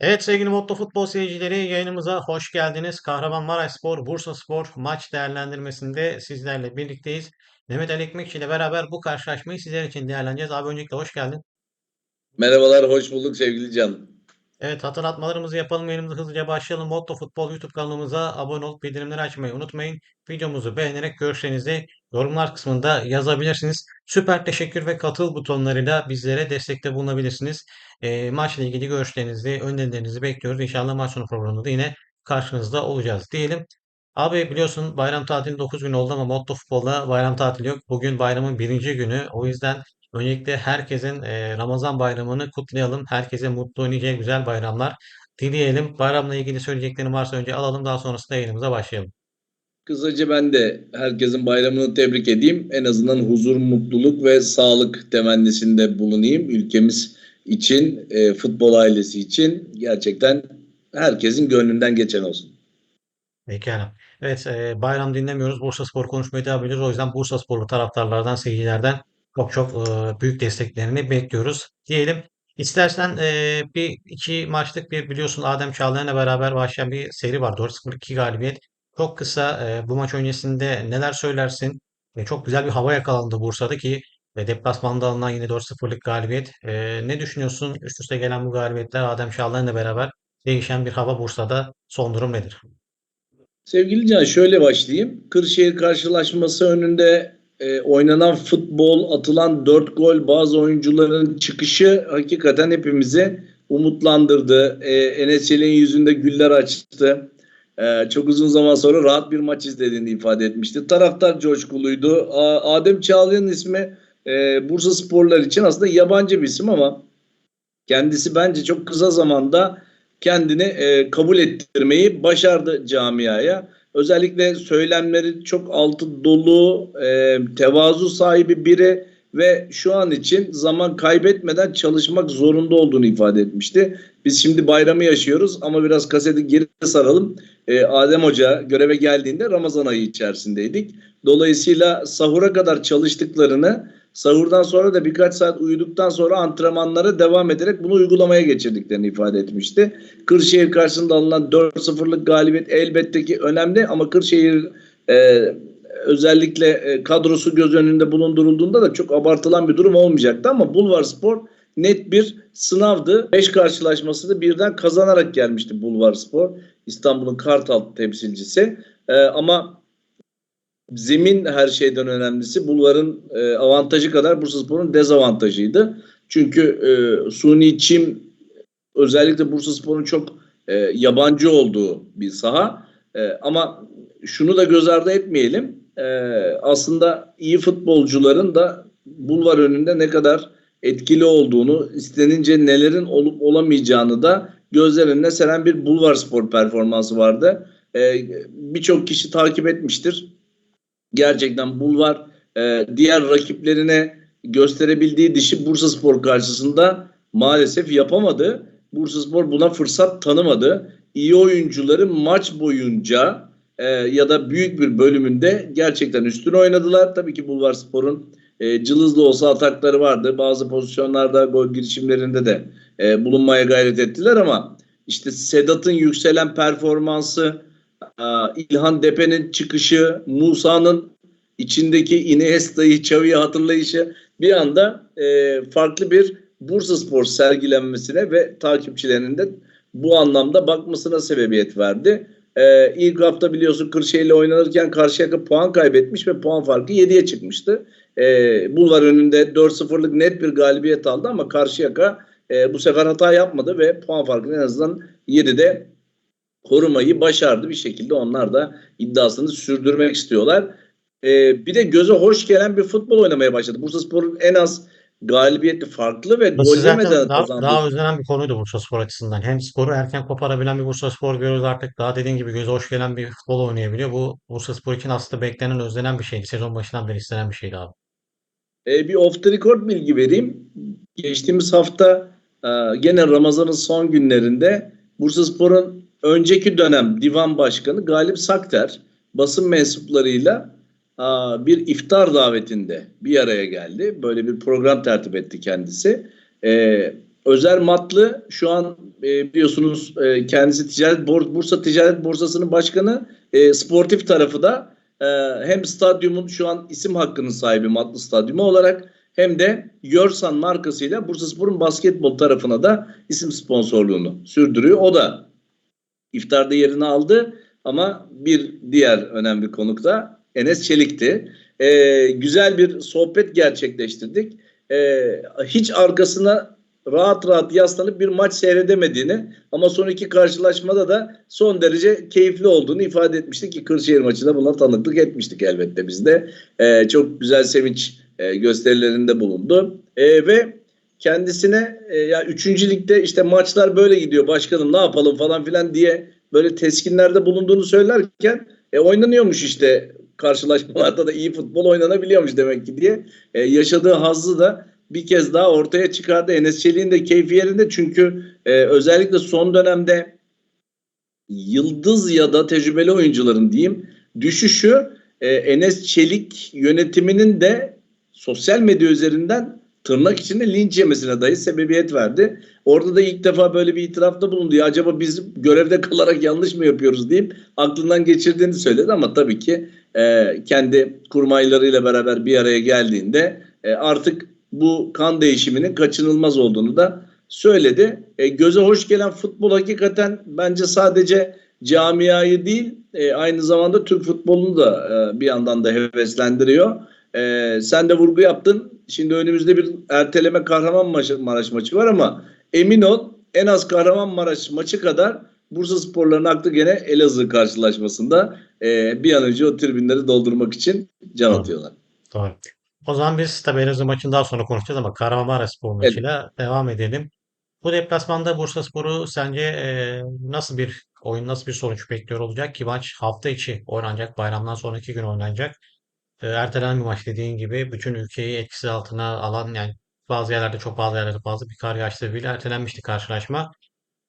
Evet sevgili Motto Futbol seyircileri yayınımıza hoş geldiniz. Kahramanmaraşspor, Bursaspor maç değerlendirmesinde sizlerle birlikteyiz. Mehmet Ali Ekmekçi ile beraber bu karşılaşmayı sizler için değerlendireceğiz. Abi öncelikle hoş geldin. Merhabalar, hoş bulduk sevgili Can. Evet hatırlatmalarımızı yapalım. Yayınımıza hızlıca başlayalım. Motto Futbol YouTube kanalımıza abone olup bildirimleri açmayı unutmayın. Videomuzu beğenerek görüşlerinizi yorumlar kısmında yazabilirsiniz. Süper teşekkür ve katıl butonlarıyla bizlere destekte bulunabilirsiniz. E, maçla ilgili görüşlerinizi, önerilerinizi bekliyoruz. İnşallah maç sonu programında da yine karşınızda olacağız diyelim. Abi biliyorsun bayram tatili 9 gün oldu ama Motto Futbol'da bayram tatili yok. Bugün bayramın birinci günü. O yüzden Öncelikle herkesin e, Ramazan bayramını kutlayalım. Herkese mutlu, nice, güzel bayramlar dileyelim. Bayramla ilgili söyleyeceklerim varsa önce alalım. Daha sonrasında yayınımıza başlayalım. Kısaca ben de herkesin bayramını tebrik edeyim. En azından huzur, mutluluk ve sağlık temennisinde bulunayım. Ülkemiz için, e, futbol ailesi için gerçekten herkesin gönlünden geçen olsun. Pekala. Evet, e, bayram dinlemiyoruz. Bursaspor konuşmaya devam ediyoruz. O yüzden Bursasporlu taraftarlardan, seyircilerden çok çok büyük desteklerini bekliyoruz diyelim. İstersen bir iki maçlık bir biliyorsun Adem Çağlayan'la beraber başlayan bir seri var. 4-0-2 galibiyet. Çok kısa bu maç öncesinde neler söylersin? Çok güzel bir hava yakalandı Bursa'da ki ve deplasmanda alınan yine 4-0'lık galibiyet. Ne düşünüyorsun? Üst üste gelen bu galibiyetler Adem Çağlayan'la beraber değişen bir hava Bursa'da. Son durum nedir? Sevgili Can şöyle başlayayım. Kırşehir karşılaşması önünde e, oynanan futbol, atılan 4 gol, bazı oyuncuların çıkışı hakikaten hepimizi umutlandırdı. E, Enes Çelik'in yüzünde güller açtı. E, çok uzun zaman sonra rahat bir maç izlediğini ifade etmişti. Taraftar coşkuluydu. A, Adem Çağlayan'ın ismi e, Bursa sporlar için aslında yabancı bir isim ama kendisi bence çok kısa zamanda kendini e, kabul ettirmeyi başardı camiaya. Özellikle söylemleri çok altı dolu, e, tevazu sahibi biri ve şu an için zaman kaybetmeden çalışmak zorunda olduğunu ifade etmişti. Biz şimdi bayramı yaşıyoruz ama biraz kaseti geri saralım. E, Adem Hoca göreve geldiğinde Ramazan ayı içerisindeydik. Dolayısıyla sahura kadar çalıştıklarını Sahurdan sonra da birkaç saat uyuduktan sonra antrenmanlara devam ederek bunu uygulamaya geçirdiklerini ifade etmişti. Kırşehir karşısında alınan 4-0'lık galibiyet elbette ki önemli ama Kırşehir e, özellikle e, kadrosu göz önünde bulundurulduğunda da çok abartılan bir durum olmayacaktı ama Bulvar Spor net bir sınavdı. 5 karşılaşması da birden kazanarak gelmişti Bulvar Spor. İstanbul'un Kartal temsilcisi. E, ama zemin her şeyden önemlisi. Bulvar'ın e, avantajı kadar Bursaspor'un dezavantajıydı. Çünkü e, suni çim özellikle Bursaspor'un çok e, yabancı olduğu bir saha. E, ama şunu da göz ardı etmeyelim. E, aslında iyi futbolcuların da Bulvar önünde ne kadar etkili olduğunu, istenince nelerin olup olamayacağını da gözler önüne seren bir Bulvar Spor performansı vardı. E, Birçok kişi takip etmiştir gerçekten Bulvar e, diğer rakiplerine gösterebildiği dişi Bursaspor karşısında maalesef yapamadı. Bursaspor buna fırsat tanımadı. İyi oyuncuları maç boyunca e, ya da büyük bir bölümünde gerçekten üstün oynadılar. Tabii ki Bulvarspor'un e, cılızlı olsa atakları vardı. Bazı pozisyonlarda gol girişimlerinde de e, bulunmaya gayret ettiler ama işte Sedat'ın yükselen performansı, İlhan Depe'nin çıkışı, Musa'nın içindeki Iniesta'yı, Xavi'yi hatırlayışı bir anda e, farklı bir Bursa Spor sergilenmesine ve takipçilerinin de bu anlamda bakmasına sebebiyet verdi. E, ilk hafta biliyorsun Kırşehir'le oynanırken Karşıyaka puan kaybetmiş ve puan farkı 7'ye çıkmıştı. E, Bulvar önünde 4-0'lık net bir galibiyet aldı ama Karşıyaka e, bu sefer hata yapmadı ve puan farkını en azından 7'de korumayı başardı bir şekilde. Onlar da iddiasını sürdürmek istiyorlar. Ee, bir de göze hoş gelen bir futbol oynamaya başladı. Bursaspor'un en az galibiyeti farklı ve gol yemeden daha, kazandı. daha özlenen bir konuydu Bursaspor açısından. Hem skoru erken koparabilen bir Bursaspor görüyoruz artık. Daha dediğin gibi göze hoş gelen bir futbol oynayabiliyor. Bu Bursaspor için aslında beklenen, özlenen bir şeydi. Sezon başından beri istenen bir şeydi abi. Ee, bir off the record bilgi vereyim. Geçtiğimiz hafta e, gene Ramazan'ın son günlerinde Bursaspor'un önceki dönem divan başkanı Galip Sakter basın mensuplarıyla bir iftar davetinde bir araya geldi. Böyle bir program tertip etti kendisi. Özer Matlı şu an e, biliyorsunuz e, kendisi ticaret Bursa Ticaret Borsası'nın başkanı. E, sportif tarafı da e, hem stadyumun şu an isim hakkının sahibi Matlı Stadyumu olarak hem de Yorsan markasıyla Bursaspor'un basketbol tarafına da isim sponsorluğunu sürdürüyor. O da iftarda yerini aldı ama bir diğer önemli konuk da Enes Çelik'ti. E, güzel bir sohbet gerçekleştirdik. E, hiç arkasına rahat rahat yaslanıp bir maç seyredemediğini ama son iki karşılaşmada da son derece keyifli olduğunu ifade etmiştik ki Kırşehir maçında buna tanıklık etmiştik elbette biz de. Ee, çok güzel sevinç e, gösterilerinde bulundu. Ee, ve kendisine e, ya 3. ligde işte maçlar böyle gidiyor başkanım ne yapalım falan filan diye böyle teskinlerde bulunduğunu söylerken e, oynanıyormuş işte karşılaşmalarda da iyi futbol oynanabiliyormuş demek ki diye e, yaşadığı hazzı da bir kez daha ortaya çıkardı. Enes Çelik'in de keyfi yerinde çünkü e, özellikle son dönemde yıldız ya da tecrübeli oyuncuların diyeyim düşüşü e, Enes Çelik yönetiminin de sosyal medya üzerinden tırnak içinde linç yemesine dahi sebebiyet verdi. Orada da ilk defa böyle bir itirafta bulundu. Ya acaba biz görevde kalarak yanlış mı yapıyoruz deyip aklından geçirdiğini söyledi ama tabii ki e, kendi kurmaylarıyla beraber bir araya geldiğinde e, artık bu kan değişiminin kaçınılmaz olduğunu da söyledi. E, göze hoş gelen futbol hakikaten bence sadece camiayı değil e, aynı zamanda Türk futbolunu da e, bir yandan da heveslendiriyor. E, sen de vurgu yaptın. Şimdi önümüzde bir erteleme Kahramanmaraş maçı var ama emin ol en az Kahramanmaraş maçı kadar Bursa sporlarının aklı gene Elazığ karşılaşmasında e, bir an önce o tribünleri doldurmak için can Doğru. atıyorlar. Doğru. O zaman biz tabii Elazığ maçını daha sonra konuşacağız ama Kahramanmaraşspor Evet. maçıyla devam edelim. Bu deplasmanda Bursaspor'u sence e, nasıl bir oyun, nasıl bir sonuç bekliyor olacak ki maç hafta içi oynanacak, bayramdan sonraki gün oynanacak. E, ertelenen bir maç dediğin gibi bütün ülkeyi etkisi altına alan yani bazı yerlerde çok bazı yerlerde fazla bir kar yağış sebebiyle ertelenmişti karşılaşma.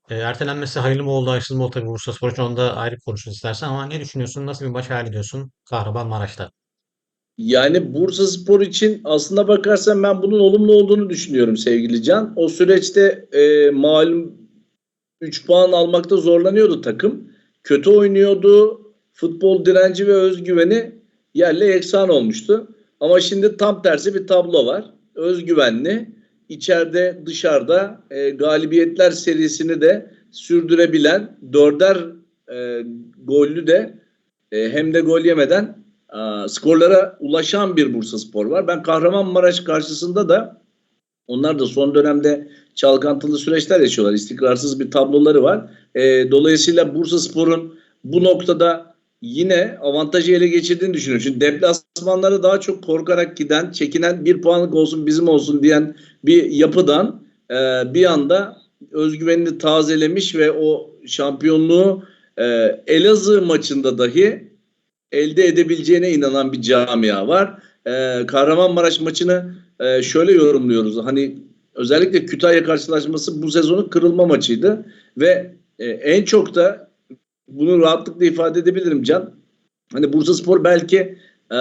E, ertelenmesi hayırlı mı oldu, hayırsız mı oldu tabii Bursaspor için onu da ayrı konuşuruz istersen ama ne düşünüyorsun? Nasıl bir maç hayal ediyorsun Kahramanmaraş'ta? Yani Bursa Spor için aslına bakarsan ben bunun olumlu olduğunu düşünüyorum sevgili Can. O süreçte e, malum 3 puan almakta zorlanıyordu takım. Kötü oynuyordu. Futbol direnci ve özgüveni yerle eksan olmuştu. Ama şimdi tam tersi bir tablo var. Özgüvenli, içeride dışarıda e, galibiyetler serisini de sürdürebilen, dörder e, gollü de e, hem de gol yemeden e, skorlara ulaşan bir Bursa Spor var. Ben Kahramanmaraş karşısında da onlar da son dönemde çalkantılı süreçler yaşıyorlar. İstikrarsız bir tabloları var. E, dolayısıyla Bursa Spor'un bu noktada yine avantajı ele geçirdiğini düşünüyorum. Şimdi deplasmanlara daha çok korkarak giden, çekinen bir puanlık olsun bizim olsun diyen bir yapıdan e, bir anda özgüvenini tazelemiş ve o şampiyonluğu e, Elazığ maçında dahi elde edebileceğine inanan bir camia var. Ee, Kahramanmaraş maçını e, şöyle yorumluyoruz. Hani özellikle Kütahya karşılaşması bu sezonun kırılma maçıydı ve e, en çok da bunu rahatlıkla ifade edebilirim Can. Hani Bursaspor belki e,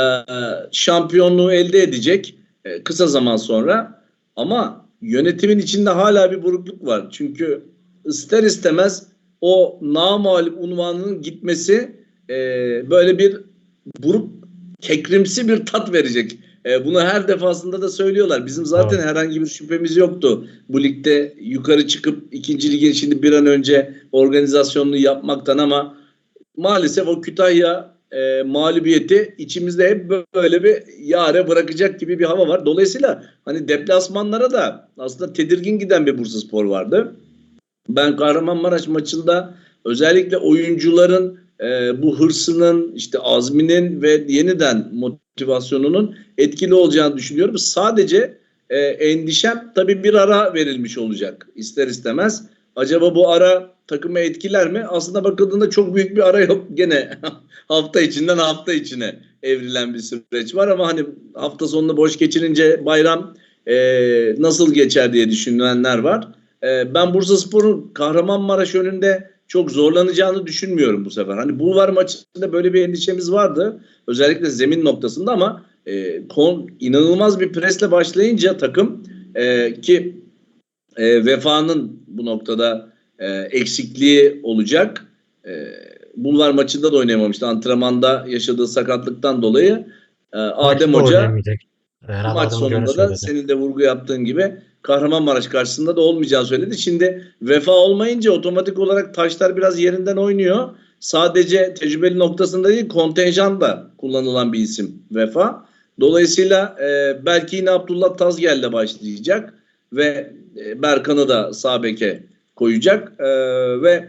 şampiyonluğu elde edecek e, kısa zaman sonra ama yönetimin içinde hala bir burukluk var. Çünkü ister istemez o namalip unvanının gitmesi e, böyle bir buruk kekrimsi bir tat verecek. E, bunu her defasında da söylüyorlar. Bizim zaten Evet. herhangi bir şüphemiz yoktu. Bu ligde yukarı çıkıp ikinci ligin şimdi bir an önce organizasyonunu yapmaktan ama maalesef o Kütahya e, mağlubiyeti içimizde hep böyle bir yare bırakacak gibi bir hava var. Dolayısıyla hani deplasmanlara da aslında tedirgin giden bir Bursaspor vardı. Ben Kahramanmaraş maçında özellikle oyuncuların e, bu hırsının, işte azminin ve yeniden motivasyonunun etkili olacağını düşünüyorum. Sadece e, endişem tabii bir ara verilmiş olacak ister istemez. Acaba bu ara takımı etkiler mi? Aslında bakıldığında çok büyük bir ara yok. Gene hafta içinden hafta içine evrilen bir süreç var ama hani hafta sonunu boş geçirince bayram e, nasıl geçer diye düşünenler var. E, ben Bursaspor'un Kahramanmaraş önünde çok zorlanacağını düşünmüyorum bu sefer. Hani Bulvar maçında böyle bir endişemiz vardı. Özellikle zemin noktasında ama e, kon, inanılmaz bir presle başlayınca takım e, ki e, Vefa'nın bu noktada e, eksikliği olacak. E, Bulvar maçında da oynayamamıştı. Antrenmanda yaşadığı sakatlıktan dolayı e, Adem Hoca maç sonunda da senin de vurgu yaptığın gibi Kahramanmaraş karşısında da olmayacağını söyledi. Şimdi vefa olmayınca otomatik olarak taşlar biraz yerinden oynuyor. Sadece tecrübeli noktasında değil kontenjan da kullanılan bir isim vefa. Dolayısıyla e, belki yine Abdullah Tazgel'le başlayacak ve e, Berkan'ı da sağ koyacak E, ve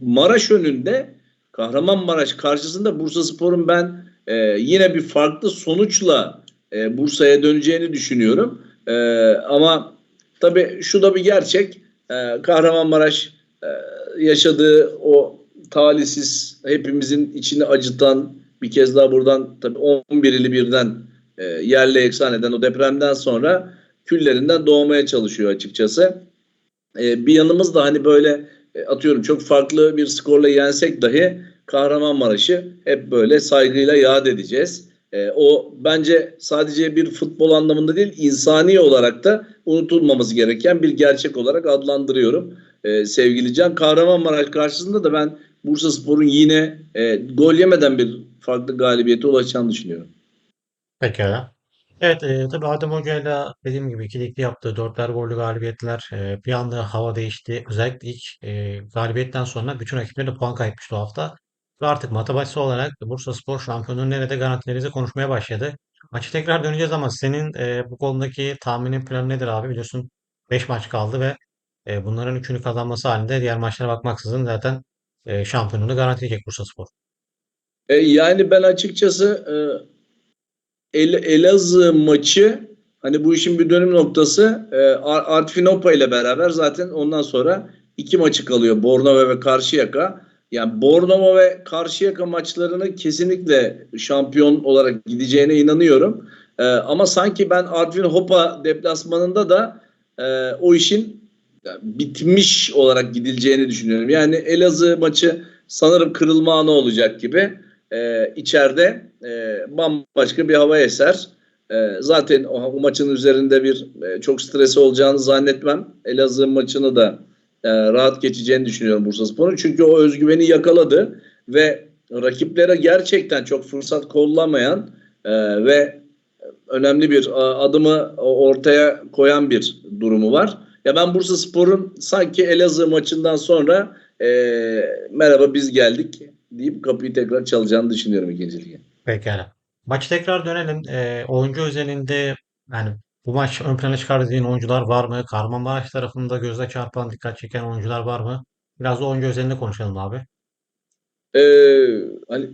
Maraş önünde Kahramanmaraş karşısında Bursaspor'un ben e, yine bir farklı sonuçla e, Bursa'ya döneceğini düşünüyorum. E, ama tabii şu da bir gerçek. E, Kahramanmaraş e, yaşadığı o talihsiz hepimizin içini acıtan bir kez daha buradan tabii 11'li birden e, yerle eksan eden o depremden sonra küllerinden doğmaya çalışıyor açıkçası. E, bir yanımız da hani böyle e, atıyorum çok farklı bir skorla yensek dahi Kahramanmaraş'ı hep böyle saygıyla yad edeceğiz. E, o bence sadece bir futbol anlamında değil insani olarak da unutulmaması gereken bir gerçek olarak adlandırıyorum. E, sevgili Can Kahramanmaraş karşısında da ben Bursaspor'un yine e, gol yemeden bir farklı galibiyete ulaşacağını düşünüyorum. Pekala. Evet, e, tabii Adem Hoca'yla dediğim gibi ikilikli yaptığı dörtler gollü galibiyetler e, bir anda hava değişti. Özellikle ilk e, galibiyetten sonra bütün rakipleri de puan kaybetmişti o hafta. Ve artık matematiksel olarak Bursaspor şampiyonluğu nerede garantilerize konuşmaya başladı. Maçı tekrar döneceğiz ama senin e, bu konudaki tahminin planı nedir abi? Biliyorsun 5 maç kaldı ve e, bunların üçünü kazanması halinde diğer maçlara bakmaksızın zaten e, şampiyonluğunu garantileyecek Bursaspor. E, yani ben açıkçası e, El, Elazığ maçı hani bu işin bir dönüm noktası e, Ar- Artvin Opa ile beraber zaten ondan sonra iki maçı kalıyor Bornova ve Karşıyaka. Yani Bornova ve Karşıyaka maçlarını kesinlikle şampiyon olarak gideceğine inanıyorum. E, ama sanki ben Artvin Hopa deplasmanında da e, o işin bitmiş olarak gidileceğini düşünüyorum. Yani Elazığ maçı sanırım kırılma anı olacak gibi e, içeride e, bambaşka bir hava eser. E, zaten o, o maçın üzerinde bir e, çok stresi olacağını zannetmem. Elazığ maçını da e, rahat geçeceğini düşünüyorum Bursaspor'un. Çünkü o özgüveni yakaladı ve rakiplere gerçekten çok fırsat kollamayan e, ve önemli bir a, adımı ortaya koyan bir durumu var. Ya ben Bursaspor'un sanki Elazığ maçından sonra e, merhaba biz geldik deyip kapıyı tekrar çalacağını düşünüyorum ikinci lige. Pekala. Maçı tekrar dönelim. Ee, oyuncu özelinde yani bu maç ön plana çıkardığın oyuncular var mı? Kahramanmaraş tarafında göze çarpan, dikkat çeken oyuncular var mı? Biraz da oyuncu özelinde konuşalım abi. Ee, hani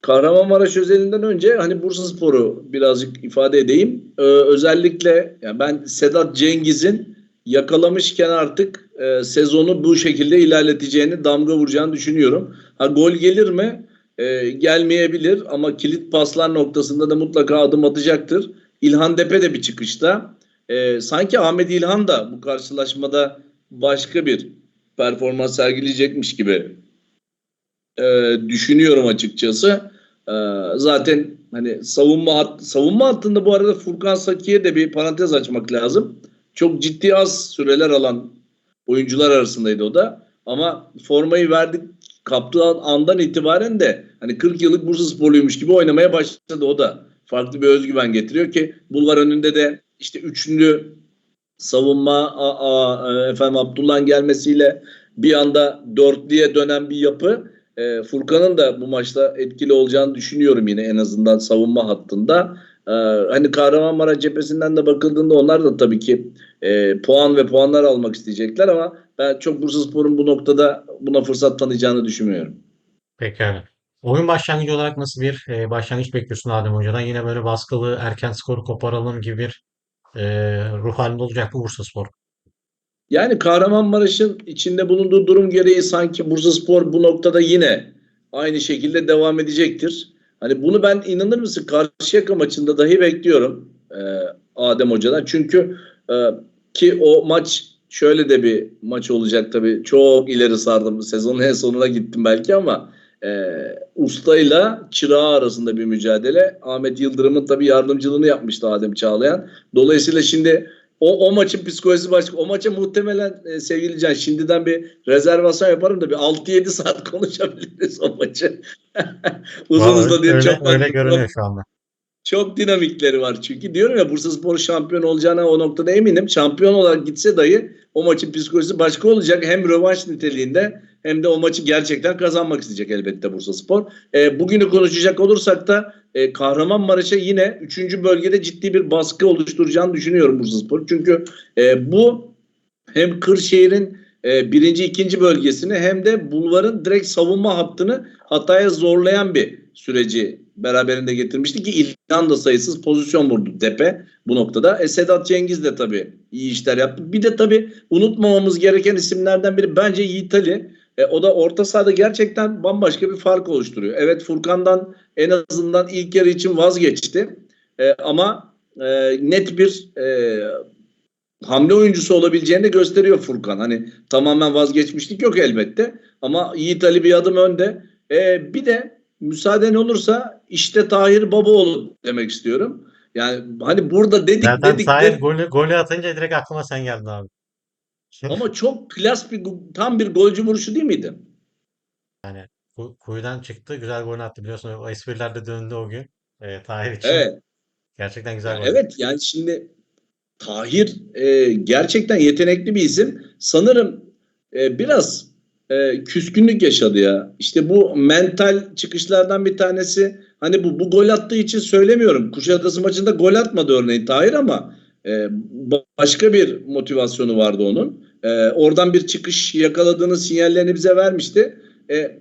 Kahramanmaraş özelinden önce hani Bursaspor'u birazcık ifade edeyim. Ee, özellikle yani ben Sedat Cengiz'in yakalamışken artık e, sezonu bu şekilde ilerleteceğini, damga vuracağını düşünüyorum. Ha gol gelir mi? E, gelmeyebilir ama kilit paslar noktasında da mutlaka adım atacaktır. İlhan Depe de bir çıkışta. E, sanki Ahmet İlhan da bu karşılaşmada başka bir performans sergileyecekmiş gibi e, düşünüyorum açıkçası. E, zaten hani savunma hat, savunma hattında bu arada Furkan Saki'ye de bir parantez açmak lazım. Çok ciddi az süreler alan oyuncular arasındaydı o da. Ama formayı verdik kaptığı andan itibaren de hani 40 yıllık Bursasporluymuş gibi oynamaya başladı o da. Farklı bir özgüven getiriyor ki Bulvar önünde de işte üçlü savunma a, a, efendim Abdullah'ın gelmesiyle bir anda dörtlüye dönen bir yapı e, Furkan'ın da bu maçta etkili olacağını düşünüyorum yine en azından savunma hattında. E, hani Kahramanmaraş cephesinden de bakıldığında onlar da tabii ki e, puan ve puanlar almak isteyecekler ama ben çok Bursaspor'un bu noktada buna fırsat tanıyacağını düşünmüyorum. Pekala. Oyun başlangıcı olarak nasıl bir e, başlangıç bekliyorsun Adem Hoca'dan? Yine böyle baskılı, erken skoru koparalım gibi bir e, ruh halinde olacak mı Bursaspor? Yani Kahramanmaraş'ın içinde bulunduğu durum gereği sanki Bursaspor bu noktada yine aynı şekilde devam edecektir. Hani bunu ben inanır mısın Karşıyaka maçında dahi bekliyorum e, Adem Hoca'dan. Çünkü e, ki o maç şöyle de bir maç olacak tabii. Çok ileri sardım. Sezonun en sonuna gittim belki ama e, ustayla çırağı arasında bir mücadele. Ahmet Yıldırım'ın tabii yardımcılığını yapmıştı Adem Çağlayan. Dolayısıyla şimdi o, o maçın psikolojisi başka. O maça muhtemelen e, sevgili Can şimdiden bir rezervasyon yaparım da bir 6-7 saat konuşabiliriz o maçı. Uzun Vallahi uzun diye çok öyle görünüyor şu anda. çok dinamikleri var çünkü. Diyorum ya Bursaspor şampiyon olacağına o noktada eminim. Şampiyon olarak gitse dahi o maçın psikolojisi başka olacak. Hem rövanş niteliğinde hem de o maçı gerçekten kazanmak isteyecek elbette Bursaspor. E, bugünü konuşacak olursak da e, Kahramanmaraş'a yine 3. bölgede ciddi bir baskı oluşturacağını düşünüyorum Bursaspor. Çünkü e, bu hem Kırşehir'in e, birinci, ikinci bölgesini hem de Bulvar'ın direkt savunma hattını hataya zorlayan bir süreci beraberinde getirmişti ki İlhan sayısız pozisyon vurdu Depe bu noktada. E, Sedat Cengiz de tabii iyi işler yaptı. Bir de tabii unutmamamız gereken isimlerden biri bence Yiğit Ali. E, o da orta sahada gerçekten bambaşka bir fark oluşturuyor. Evet Furkan'dan en azından ilk yarı için vazgeçti. E, ama e, net bir e, hamle oyuncusu olabileceğini de gösteriyor Furkan. Hani tamamen vazgeçmişlik yok elbette. Ama Yiğit Ali bir adım önde. E, bir de müsaaden olursa işte Tahir Babaoğlu demek istiyorum. Yani hani burada dedik Zaten dedik Tahir dedik. golü, golü atınca direkt aklıma sen geldin abi. Ama çok klas bir tam bir golcü vuruşu değil miydi? Yani ku- kuyudan çıktı, güzel golünü attı biliyorsun. O espriler de döndü o gün. E, Tahir için. Evet. Gerçekten güzel gol. evet yani şimdi Tahir e, gerçekten yetenekli bir isim. Sanırım e, biraz e, küskünlük yaşadı ya. İşte bu mental çıkışlardan bir tanesi. Hani bu bu gol attığı için söylemiyorum. Kuşadası maçında gol atmadı örneğin Tahir ama e, ba- başka bir motivasyonu vardı onun. E, oradan bir çıkış yakaladığını sinyallerini bize vermişti. E,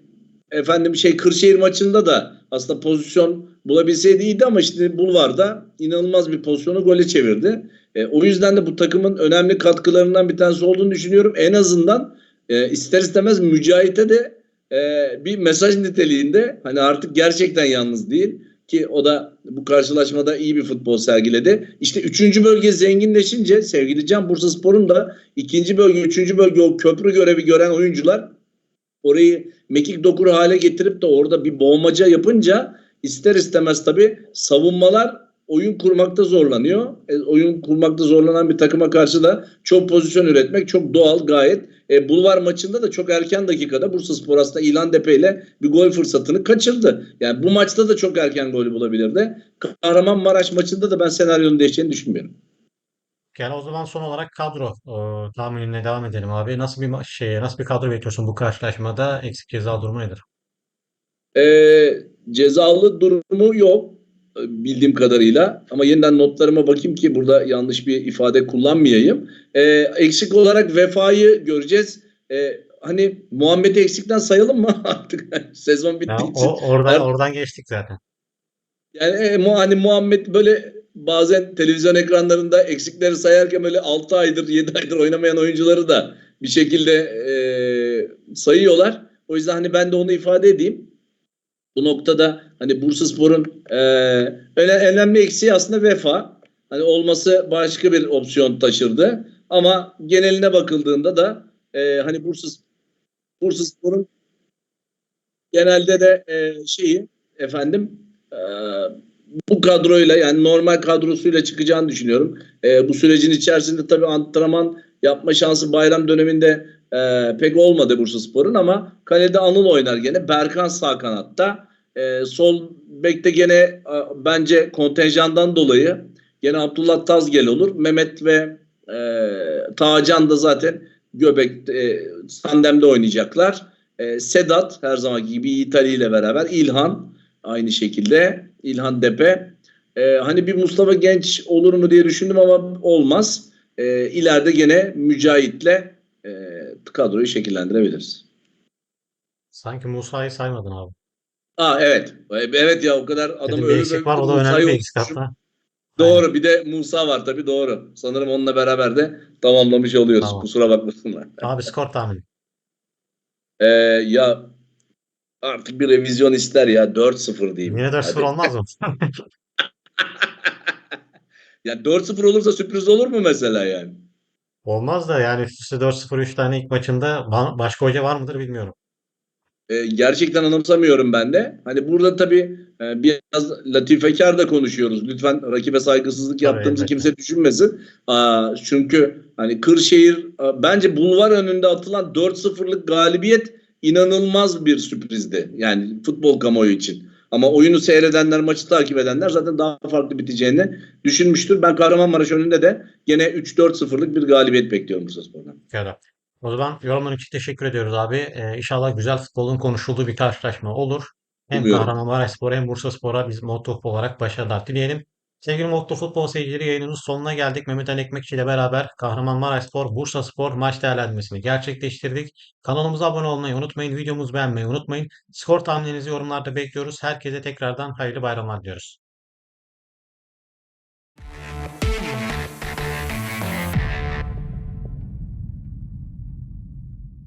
efendim şey Kırşehir maçında da aslında pozisyon bulabilseydi iyiydi ama işte Bulvar'da inanılmaz bir pozisyonu gole çevirdi. O yüzden de bu takımın önemli katkılarından bir tanesi olduğunu düşünüyorum. En azından e, ister istemez Mücahit'e de e, bir mesaj niteliğinde hani artık gerçekten yalnız değil ki o da bu karşılaşmada iyi bir futbol sergiledi. İşte üçüncü bölge zenginleşince sevgili Can Bursaspor'un da ikinci bölge, üçüncü bölge o köprü görevi gören oyuncular orayı mekik dokur hale getirip de orada bir boğmaca yapınca ister istemez tabii savunmalar oyun kurmakta zorlanıyor. E, oyun kurmakta zorlanan bir takıma karşı da çok pozisyon üretmek çok doğal gayet. E, Bulvar maçında da çok erken dakikada Bursaspor aslında İlhan Depe ile bir gol fırsatını kaçırdı. Yani bu maçta da çok erken golü bulabilirdi. Kahramanmaraş maçında da ben senaryonun değişeceğini düşünmüyorum. Gel o zaman son olarak kadro e, tahminine devam edelim abi. Nasıl bir şey, nasıl bir kadro bekliyorsun bu karşılaşmada? Eksik ceza durumu nedir? E, cezalı durumu yok bildiğim kadarıyla ama yeniden notlarıma bakayım ki burada yanlış bir ifade kullanmayayım. E, eksik olarak vefayı göreceğiz. E, hani Muhammed'i eksikten sayalım mı artık sezon Ya bittiği için. o oradan Artık- oradan geçtik zaten. Yani e, mu- hani Muhammed böyle bazen televizyon ekranlarında eksikleri sayarken böyle 6 aydır 7 aydır oynamayan oyuncuları da bir şekilde e, sayıyorlar. O yüzden hani ben de onu ifade edeyim. Bu noktada hani Bursaspor'un e, öne- önemli eksiği aslında vefa. Hani olması başka bir opsiyon taşırdı. Ama geneline bakıldığında da e, hani Bursas Bursaspor'un genelde de e, şeyi efendim e, bu kadroyla yani normal kadrosuyla çıkacağını düşünüyorum. E, bu sürecin içerisinde tabii antrenman yapma şansı bayram döneminde e, pek olmadı Bursaspor'un ama kalede Anıl oynar gene. Berkan sağ kanatta. E, sol bekte gene e, bence kontenjandan dolayı gene Abdullah Tazgel olur. Mehmet ve e, Tağcan da zaten göbek e, tandemde oynayacaklar. E, Sedat her zamanki gibi Ali ile beraber İlhan aynı şekilde İlhan Depe. E, hani bir Mustafa Genç olur mu diye düşündüm ama olmaz. E, ileride gene Mücahit'le e, kadroyu şekillendirebiliriz. Sanki Musa'yı saymadın abi. Aa evet. Evet ya o kadar adamı bir öyle böyle var o da önemli bir eksik hatta. Doğru bir de Musa var tabii doğru. Sanırım onunla beraber de tamamlamış oluyoruz. Tamam. Kusura bakmasınlar. Abi skor tahmini. Ee, ya artık bir revizyon ister ya 4-0 diyeyim. Yine 4-0 Hadi. olmaz mı? Ya 4-0 olursa sürpriz olur mu mesela yani? Olmaz da yani üst üste 4-0 3 tane ilk maçında ba- başka hoca var mıdır bilmiyorum. e, gerçekten anımsamıyorum ben de. Hani burada tabii e, biraz latifekar da konuşuyoruz. Lütfen rakibe saygısızlık yaptığımızı elbette. kimse düşünmesin. Aa, çünkü hani Kırşehir a, bence bulvar önünde atılan 4-0'lık galibiyet inanılmaz bir sürprizdi. Yani futbol kamuoyu için. Ama oyunu seyredenler, maçı takip edenler zaten daha farklı biteceğini düşünmüştür. Ben Kahramanmaraş önünde de gene 3-4-0'lık bir galibiyet bekliyorum Bursaspor'dan. Pekala. O zaman yorumların için teşekkür ediyoruz abi. Ee, inşallah güzel futbolun konuşulduğu bir karşılaşma olur. Hem Umuyorum. Kahramanmaraşspor hem Bursaspor'a biz Motto Futbol olarak başarılar dileyelim. Sevgili Motto Futbol seyircileri yayınımızın sonuna geldik. Mehmet Ali Ekmekçi ile beraber Kahramanmaraşspor, Bursaspor maç değerlendirmesini gerçekleştirdik. Kanalımıza abone olmayı unutmayın. Videomuzu beğenmeyi unutmayın. Skor tahminlerinizi yorumlarda bekliyoruz. Herkese tekrardan hayırlı bayramlar diliyoruz.